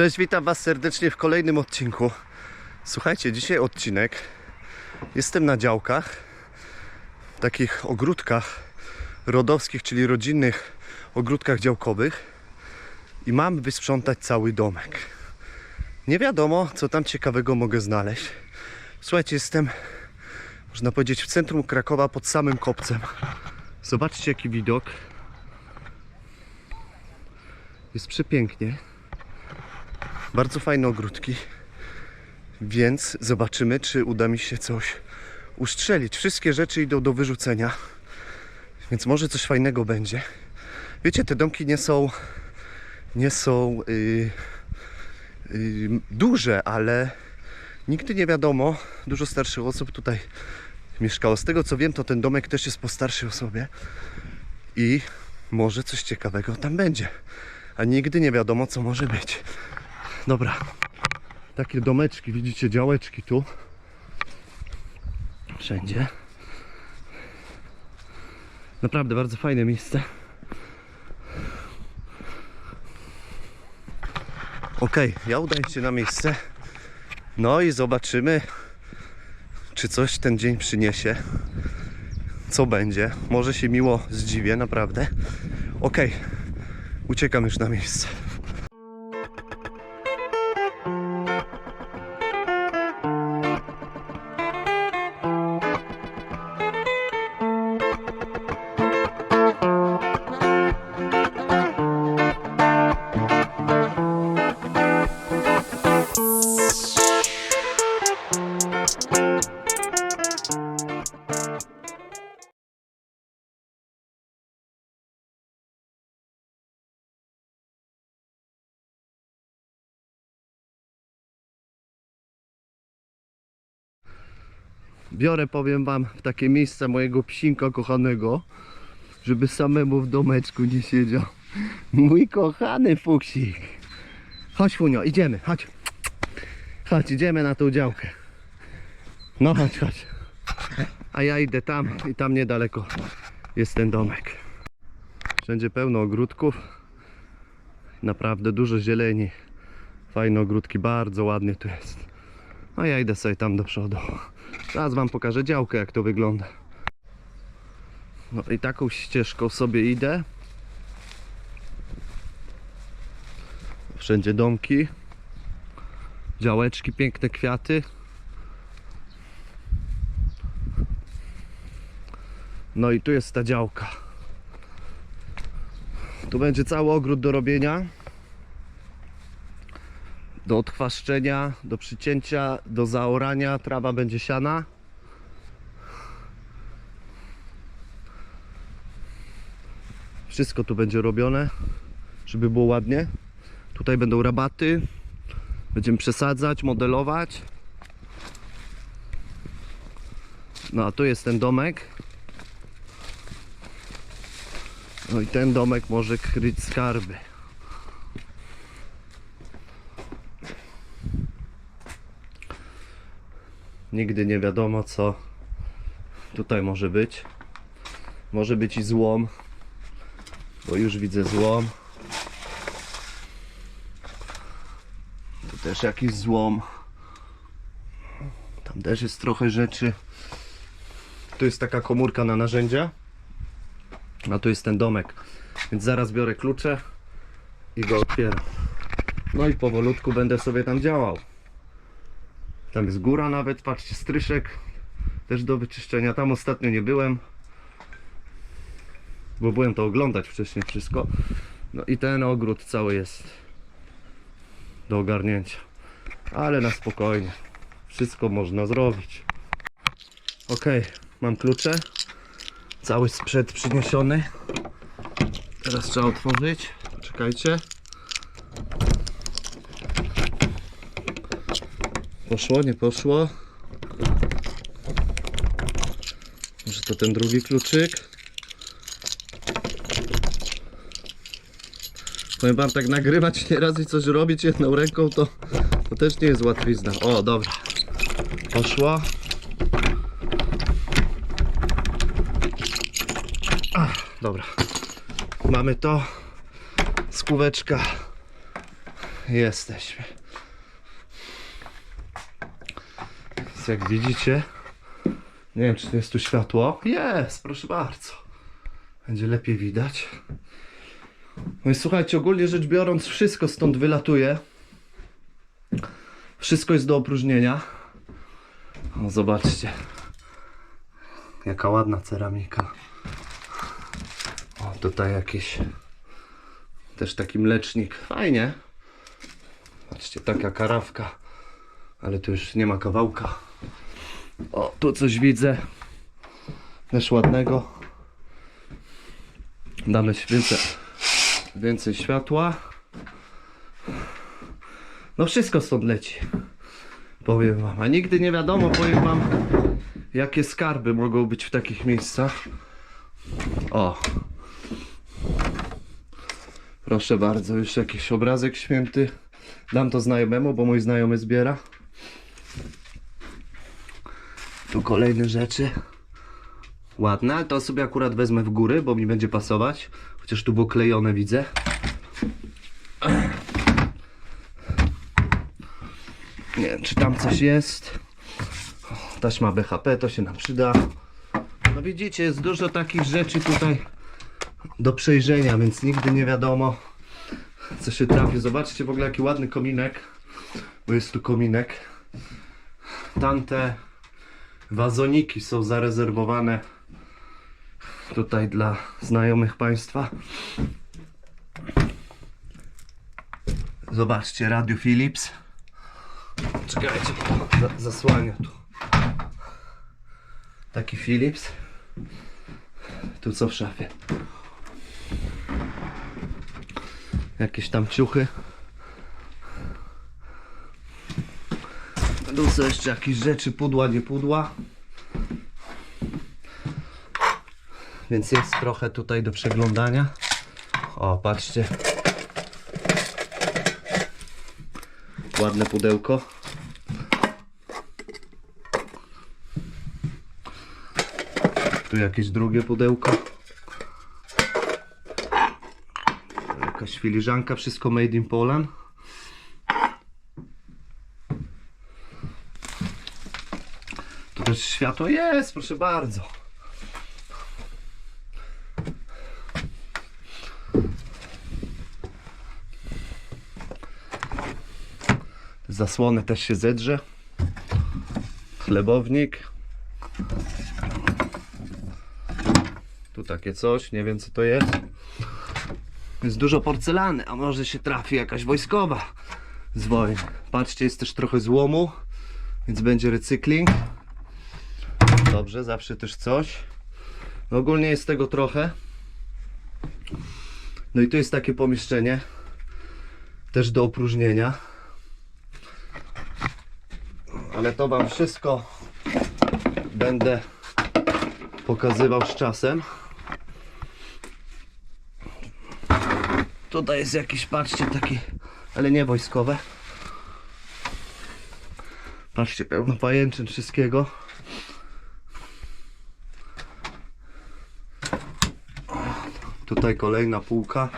Cześć, witam Was serdecznie w kolejnym odcinku. Słuchajcie, dzisiaj odcinek. Jestem na działkach, w takich ogródkach rodowskich, czyli rodzinnych ogródkach działkowych i mam wysprzątać cały domek. Nie wiadomo, co tam ciekawego mogę znaleźć. Słuchajcie, jestem, można powiedzieć, w centrum Krakowa pod samym kopcem. Zobaczcie, jaki widok. Jest przepięknie. Bardzo fajne ogródki. Więc zobaczymy, czy uda mi się coś ustrzelić. Wszystkie rzeczy idą do wyrzucenia. Więc może coś fajnego będzie. Wiecie, te domki nie są nie są yy, yy, duże, ale nigdy nie wiadomo. Dużo starszych osób tutaj mieszkało. Z tego co wiem, to ten domek też jest po starszej osobie. I może coś ciekawego tam będzie. A nigdy nie wiadomo, co może być. Dobra. Takie domeczki, widzicie, działeczki tu. Wszędzie. Naprawdę bardzo fajne miejsce. Ok, ja udaję się na miejsce. No i zobaczymy, czy coś ten dzień przyniesie. Co będzie. Może się miło zdziwię, naprawdę. Ok, uciekam już na miejsce. Biorę, powiem wam, w takie miejsce mojego psinka kochanego, żeby samemu w domeczku nie siedział. Mój kochany fuksik. Chodź Funio, idziemy, chodź. Chodź, idziemy na tą działkę. No chodź, chodź. A ja idę tam i tam niedaleko jest ten domek. Wszędzie pełno ogródków. Naprawdę dużo zieleni. Fajne ogródki, bardzo ładnie tu jest. A ja idę sobie tam do przodu. Zaraz wam pokażę działkę jak to wygląda. No i taką ścieżką sobie idę. Wszędzie domki. Działeczki, piękne kwiaty. No i tu jest ta działka. Tu będzie cały ogród do robienia. Do odchwaszczenia, do przycięcia, do zaorania. Trawa będzie siana. Wszystko tu będzie robione, żeby było ładnie. Tutaj będą rabaty. Będziemy przesadzać, modelować. No a tu jest ten domek. No i ten domek może kryć skarby. Nigdy nie wiadomo co tutaj może być. Może być i złom, bo już widzę złom. Tu też jakiś złom. Tam też jest trochę rzeczy. Tu jest taka komórka na narzędzia. A tu jest ten domek. Więc zaraz biorę klucze i go otwieram. No i powolutku będę sobie tam działał. Tam jest góra nawet, patrzcie, stryszek też do wyczyszczenia. Tam ostatnio nie byłem, bo byłem to oglądać wcześniej wszystko. No i ten ogród cały jest do ogarnięcia. Ale na spokojnie. Wszystko można zrobić. Ok, mam klucze. Cały sprzęt przyniesiony. Teraz trzeba otworzyć. Czekajcie. Poszło, nie poszło. Może to ten drugi kluczyk. Powiem wam tak nagrywać nieraz i coś robić jedną ręką to, to też nie jest łatwizna. O, dobra. Poszło. Ach, dobra. Mamy to. Skóweczka Jesteśmy. Więc jak widzicie, nie wiem czy jest tu światło. Jest, proszę bardzo. Będzie lepiej widać. No i słuchajcie, ogólnie rzecz biorąc, wszystko stąd wylatuje. Wszystko jest do opróżnienia. O, zobaczcie. Jaka ładna ceramika. O, tutaj jakieś też taki mlecznik. Fajnie. Patrzcie, taka karawka. Ale tu już nie ma kawałka. O, tu coś widzę. Też ładnego. Damy więcej, więcej światła. No wszystko stąd leci. Powiem wam. A nigdy nie wiadomo, powiem wam, jakie skarby mogą być w takich miejscach. O. Proszę bardzo, już jakiś obrazek święty. Dam to znajomemu, bo mój znajomy zbiera. Tu kolejne rzeczy. Ładne, ale to sobie akurat wezmę w góry, bo mi będzie pasować. Chociaż tu było klejone, widzę. Nie wiem, czy tam coś jest. Taśma BHP, to się nam przyda. No widzicie, jest dużo takich rzeczy tutaj do przejrzenia, więc nigdy nie wiadomo, co się trafi. Zobaczcie w ogóle, jaki ładny kominek, bo jest tu kominek. Tamte wazoniki są zarezerwowane tutaj dla znajomych Państwa. Zobaczcie, Radio Philips. Czekajcie, zasłania tu. Taki Philips. Tu co w szafie? Jakieś tam ciuchy. Tu są jeszcze jakieś rzeczy, pudła, nie pudła. Więc jest trochę tutaj do przeglądania. O, patrzcie. Ładne pudełko. Tu jakieś drugie pudełko. Jakaś filiżanka, wszystko made in Poland. Tu też światło jest, proszę bardzo. Zasłony też się zedrze. Chlebownik. Tu takie coś, nie wiem co to jest. Jest dużo porcelany, a może się trafi jakaś wojskowa z. Patrzcie, jest też trochę złomu, więc będzie recykling. Dobrze, zawsze też coś. No ogólnie jest tego trochę. No i tu jest takie pomieszczenie, też do opróżnienia. Ale to Wam wszystko będę pokazywał z czasem. Tutaj jest jakiś, patrzcie, taki, ale nie wojskowe. Patrzcie, pełno pajęczyn wszystkiego. Tutaj kolejna półka.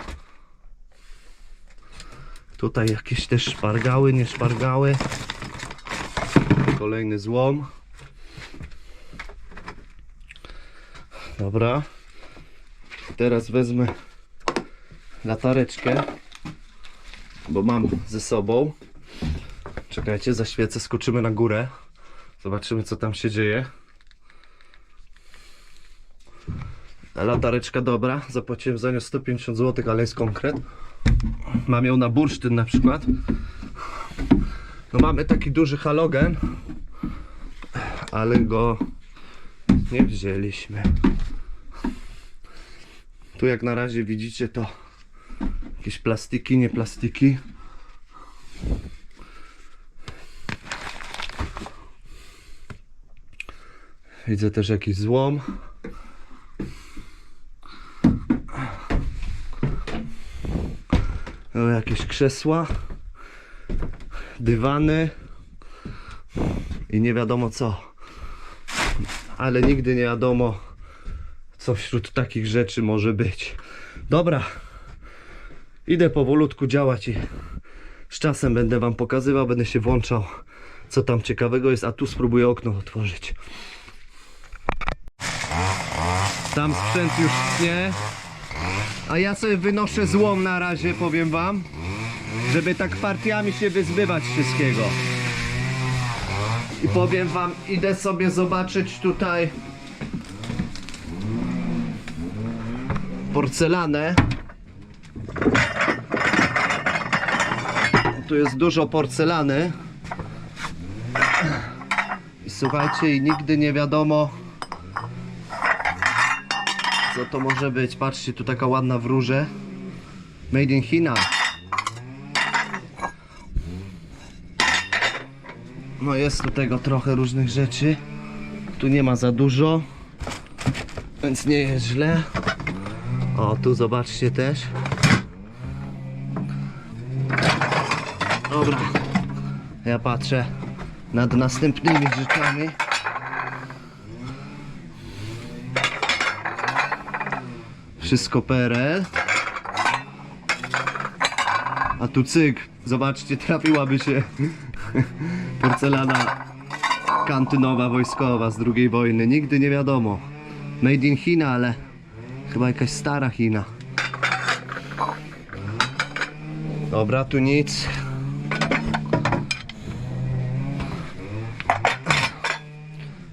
Tutaj jakieś też szpargały, nie szpargały. Kolejny złom. Dobra. Teraz wezmę latareczkę, bo mam ze sobą. Czekajcie, zaświecę, skoczymy na górę. Zobaczymy, co tam się dzieje. Latareczka dobra, zapłaciłem za nią 150 zł, ale jest konkret. Mam ją na bursztyn na przykład. No mamy taki duży halogen, ale go nie wzięliśmy. Tu jak na razie widzicie to jakieś plastiki, nie plastiki. Widzę też jakiś złom. Jakieś krzesła, dywany i nie wiadomo co. Ale nigdy nie wiadomo, co wśród takich rzeczy może być. Dobra, idę powolutku działać i Z czasem będę wam pokazywał, będę się włączał, co tam ciekawego jest, a tu spróbuję okno otworzyć. Tam sprzęt już nie. A ja sobie wynoszę złom na razie, powiem wam, żeby tak partiami się wyzbywać wszystkiego. I powiem wam, idę sobie zobaczyć tutaj porcelanę. Tu jest dużo porcelany. I słuchajcie, i nigdy nie wiadomo, co to może być. Patrzcie, tu taka ładna wróże. Made in China. No jest tu tego trochę różnych rzeczy. Tu nie ma za dużo. Więc nie jest źle. O, tu zobaczcie też. Dobra. Ja patrzę nad następnymi rzeczami. Wszystko PRL. A tu cyk. Zobaczcie, trafiłaby się porcelana kantynowa wojskowa z II wojny. Nigdy nie wiadomo. Made in China, ale chyba jakaś stara China. Dobra, tu nic.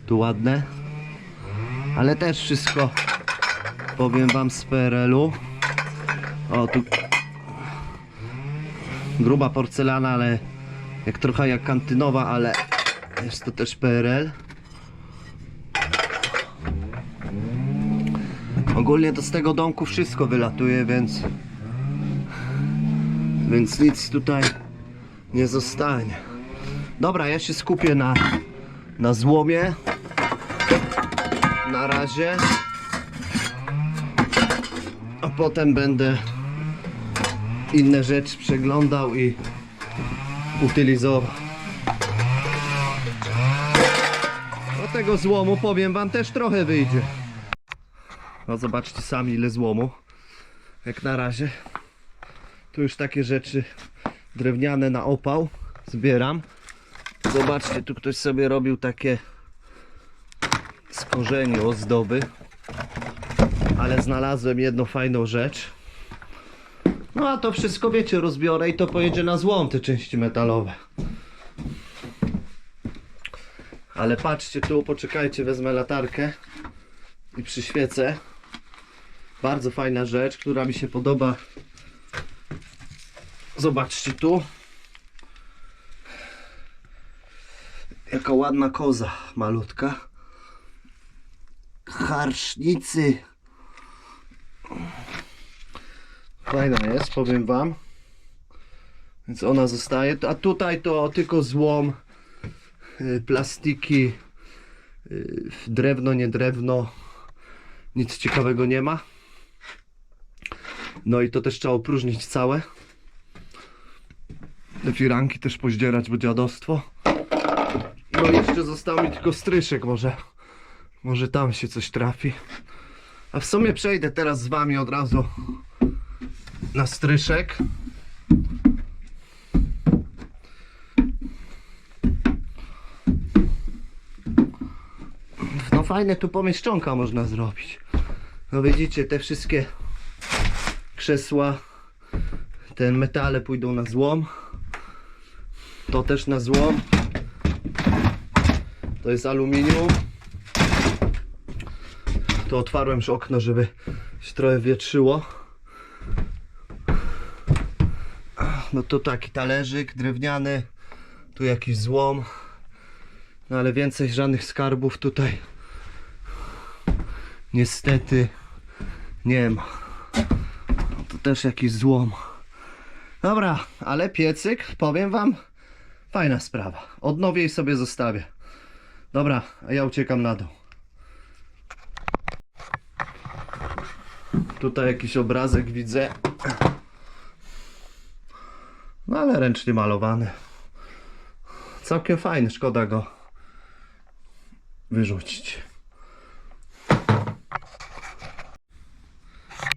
Tu ładne. Ale też wszystko powiem wam z PRL-u. O, tu gruba porcelana, ale jak trochę jak kantynowa, ale jest to też PRL. Ogólnie to z tego domku wszystko wylatuje, więc więc nic tutaj nie zostanie. Dobra, ja się skupię na na złomie. Na razie. Potem będę inne rzeczy przeglądał i utylizował. Do tego złomu powiem wam też trochę wyjdzie. No zobaczcie sami ile złomu. Jak na razie. Tu już takie rzeczy drewniane na opał zbieram. Zobaczcie, tu ktoś sobie robił takie z korzeni ozdoby. Ale znalazłem jedną fajną rzecz. No a to wszystko wiecie, rozbiorę i to pojedzie na złom te części metalowe. Ale patrzcie tu, poczekajcie, wezmę latarkę i przyświecę. Bardzo fajna rzecz, która mi się podoba. Zobaczcie tu. Jaka ładna koza malutka. Harsznicy. Fajna jest, powiem wam. Więc ona zostaje. A tutaj to tylko złom, y, plastiki, y, drewno, nie drewno. Nic ciekawego nie ma. No i to też trzeba opróżnić całe. Te firanki też pozdzierać, bo dziadostwo. No jeszcze został mi tylko stryszek, może, może tam się coś trafi. A w sumie przejdę teraz z wami od razu na stryszek. No fajne tu pomieszczonka można zrobić. No widzicie, te wszystkie krzesła, te metale pójdą na złom. To też na złom. To jest aluminium. Tu otwarłem już okno, żeby się trochę wietrzyło. No to taki talerzyk drewniany. Tu jakiś złom. No ale więcej żadnych skarbów tutaj niestety nie ma. No to też jakiś złom. Dobra, ale piecyk, powiem wam, fajna sprawa. Odnowię i sobie zostawię. Dobra, a ja uciekam na dół. Tutaj jakiś obrazek widzę. No ale ręcznie malowany. Całkiem fajny, szkoda go wyrzucić.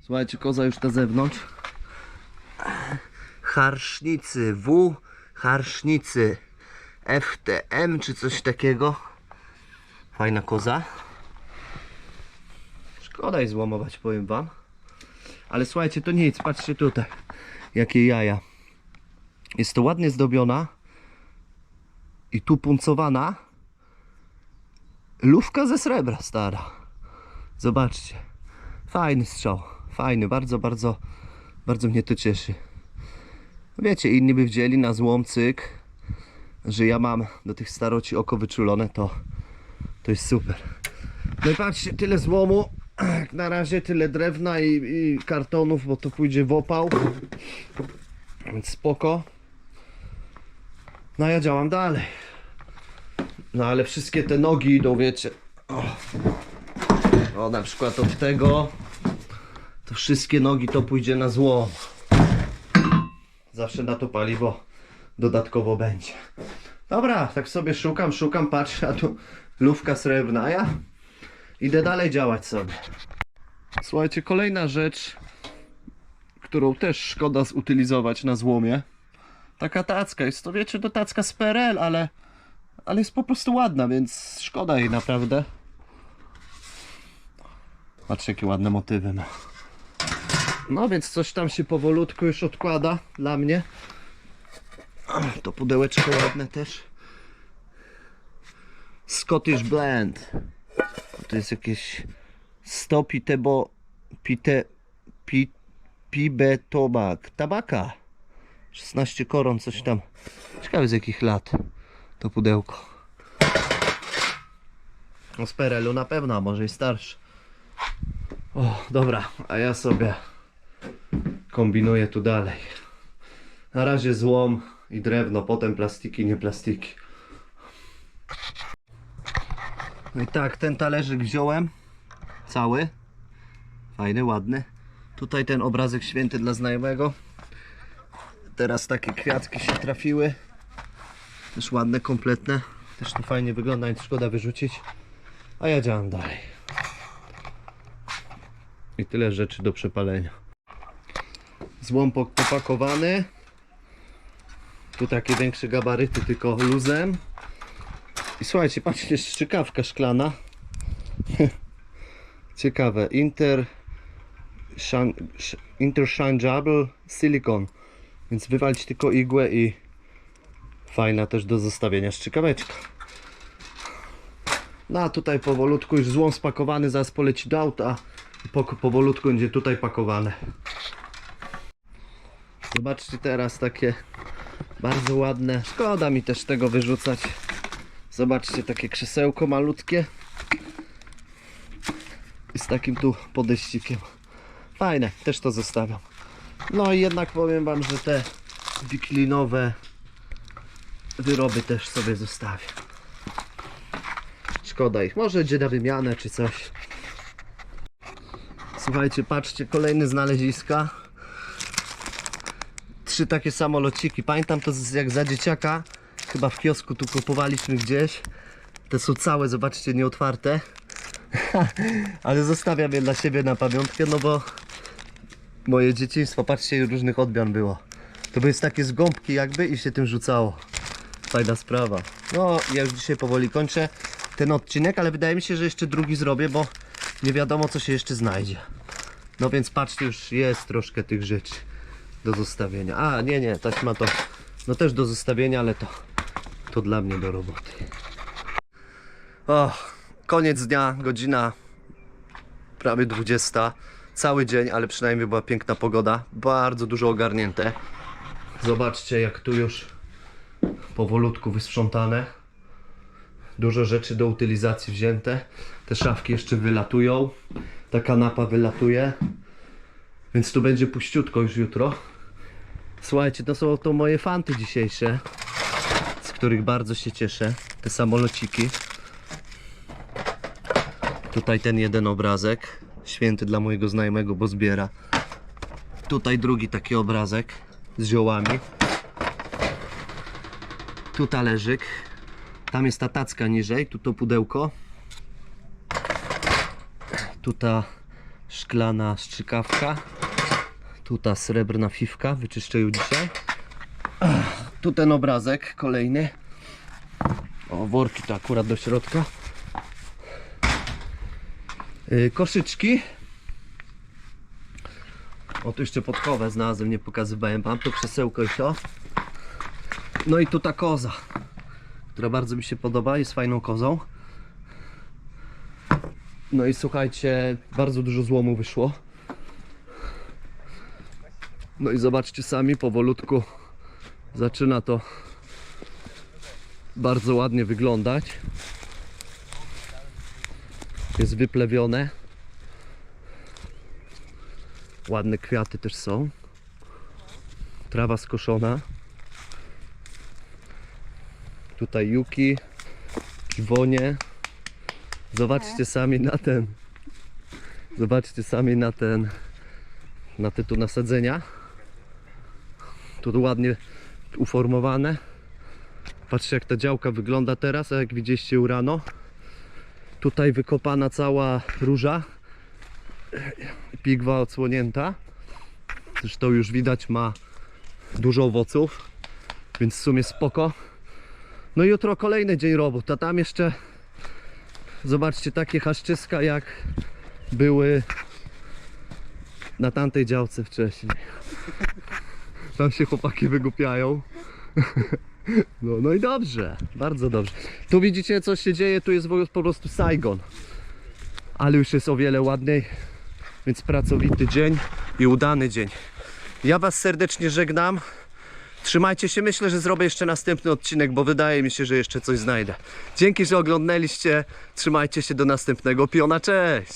Słuchajcie, koza już na zewnątrz. Harsznicy W, Harsznicy FTM czy coś takiego. Fajna koza. Szkoda jej złamować, powiem wam. Ale słuchajcie, to nic, patrzcie tutaj. Jakie jaja. Jest to ładnie zdobiona i tu puncowana lufka ze srebra stara. Zobaczcie. Fajny strzał. Fajny, bardzo, bardzo, bardzo mnie to cieszy. Wiecie, inni by wzięli na złom cyk, że ja mam do tych staroci oko wyczulone, to, to jest super. No i patrzcie, tyle złomu, jak na razie tyle drewna i, i kartonów, bo to pójdzie w opał. Więc spoko. No ja działam dalej. No ale wszystkie te nogi idą, wiecie. O, o na przykład od tego to wszystkie nogi to pójdzie na złom. Zawsze na to paliwo dodatkowo będzie. Dobra, tak sobie szukam, szukam, patrzę, a tu lufka srebrna, ja idę dalej działać sobie. Słuchajcie, kolejna rzecz, którą też szkoda zutylizować na złomie. Taka tacka, jest to wiecie, to tacka z PRL, ale, ale jest po prostu ładna, więc szkoda jej naprawdę. Patrzcie, jakie ładne motywy ma. No więc coś tam się powolutku już odkłada dla mnie. To pudełeczko ładne też. Scottish Blend. To jest jakieś 100 pitebo pite pi, pibe tobak. Tabaka. 16 koron, coś tam. Ciekawe z jakich lat to pudełko. No z PRL-u na pewno, a może i starszy. O, dobra, a ja sobie kombinuję tu dalej. Na razie złom i drewno, potem plastiki, nie plastiki. No i tak, ten talerzyk wziąłem. Cały. Fajny, ładny. Tutaj ten obrazek święty dla znajomego. Teraz takie kwiatki się trafiły. Też ładne, kompletne. Też to fajnie wygląda, nic szkoda wyrzucić. A ja działam dalej. I tyle rzeczy do przepalenia. Złom popakowany. Tu takie większe gabaryty, tylko luzem. I słuchajcie, patrzcie, strzykawka szklana. Ciekawe. Inter... Interchangeable silicon. Więc wywalić tylko igłę i fajna też do zostawienia strzykaweczka. No a tutaj powolutku już złom spakowany, zaraz poleci do auta. Po, powolutku będzie tutaj pakowane. Zobaczcie teraz takie bardzo ładne. Szkoda mi też tego wyrzucać. Zobaczcie takie krzesełko malutkie. I z takim tu podejścikiem. Fajne, też to zostawiam. No i jednak powiem wam, że te wiklinowe wyroby też sobie zostawię. Szkoda ich. Może będzie na wymianę czy coś. Słuchajcie, patrzcie, kolejne znaleziska. Trzy takie samolociki. Pamiętam to jak za dzieciaka. Chyba w kiosku tu kupowaliśmy gdzieś. Te są całe, zobaczcie, nieotwarte. Ale zostawiam je dla siebie na pamiątkę, no bo moje dzieciństwo, patrzcie, różnych odmian było. To były takie z gąbki jakby i się tym rzucało. Fajna sprawa. No, ja już dzisiaj powoli kończę ten odcinek, ale wydaje mi się, że jeszcze drugi zrobię, bo nie wiadomo co się jeszcze znajdzie. No więc patrzcie, już jest troszkę tych rzeczy do zostawienia. A, nie, nie, taśma to no też do zostawienia, ale to to dla mnie do roboty. O, koniec dnia, godzina prawie 20. Cały dzień, ale przynajmniej była piękna pogoda. Bardzo dużo ogarnięte. Zobaczcie, jak tu już powolutku wysprzątane. Dużo rzeczy do utylizacji wzięte. Te szafki jeszcze wylatują. Ta kanapa wylatuje. Więc tu będzie puściutko już jutro. Słuchajcie, to są to moje fanty dzisiejsze, z których bardzo się cieszę. Te samolociki. Tutaj ten jeden obrazek, święty dla mojego znajomego, bo zbiera. Tutaj drugi taki obrazek z ziołami. Tu talerzyk. Tam jest ta tacka niżej, tu to pudełko. Tu ta szklana strzykawka. Tu ta srebrna fiwka, wyczyszczę ją dzisiaj. Tu ten obrazek kolejny. O, worki to akurat do środka. Yy, koszyczki. O, tu jeszcze podkowę znalazłem, nie pokazywałem wam. To krzesełko i to. No i tu ta koza, która bardzo mi się podoba, jest fajną kozą. No i słuchajcie, bardzo dużo złomu wyszło. No i zobaczcie sami, powolutku zaczyna to bardzo ładnie wyglądać. Jest wyplewione. Ładne kwiaty też są. Trawa skoszona. Tutaj juki, piwonie. Zobaczcie sami na ten. Zobaczcie sami na ten. Na te tu nasadzenia. Tu ładnie uformowane. Patrzcie jak ta działka wygląda teraz, a jak widzieliście rano. Tutaj wykopana cała róża. Pigwa odsłonięta. Zresztą już widać ma dużo owoców. Więc w sumie spoko. No i jutro kolejny dzień robót, a tam jeszcze zobaczcie takie haszczyska jak były na tamtej działce wcześniej. Tam się chłopaki wygłupiają. No, no i dobrze, bardzo dobrze. Tu widzicie co się dzieje, tu jest po prostu Saigon. Ale już jest o wiele ładniej, więc pracowity dzień i udany dzień. Ja Was serdecznie żegnam. Trzymajcie się, myślę, że zrobię jeszcze następny odcinek, bo wydaje mi się, że jeszcze coś znajdę. Dzięki, że oglądaliście. Trzymajcie się do następnego piona. Cześć!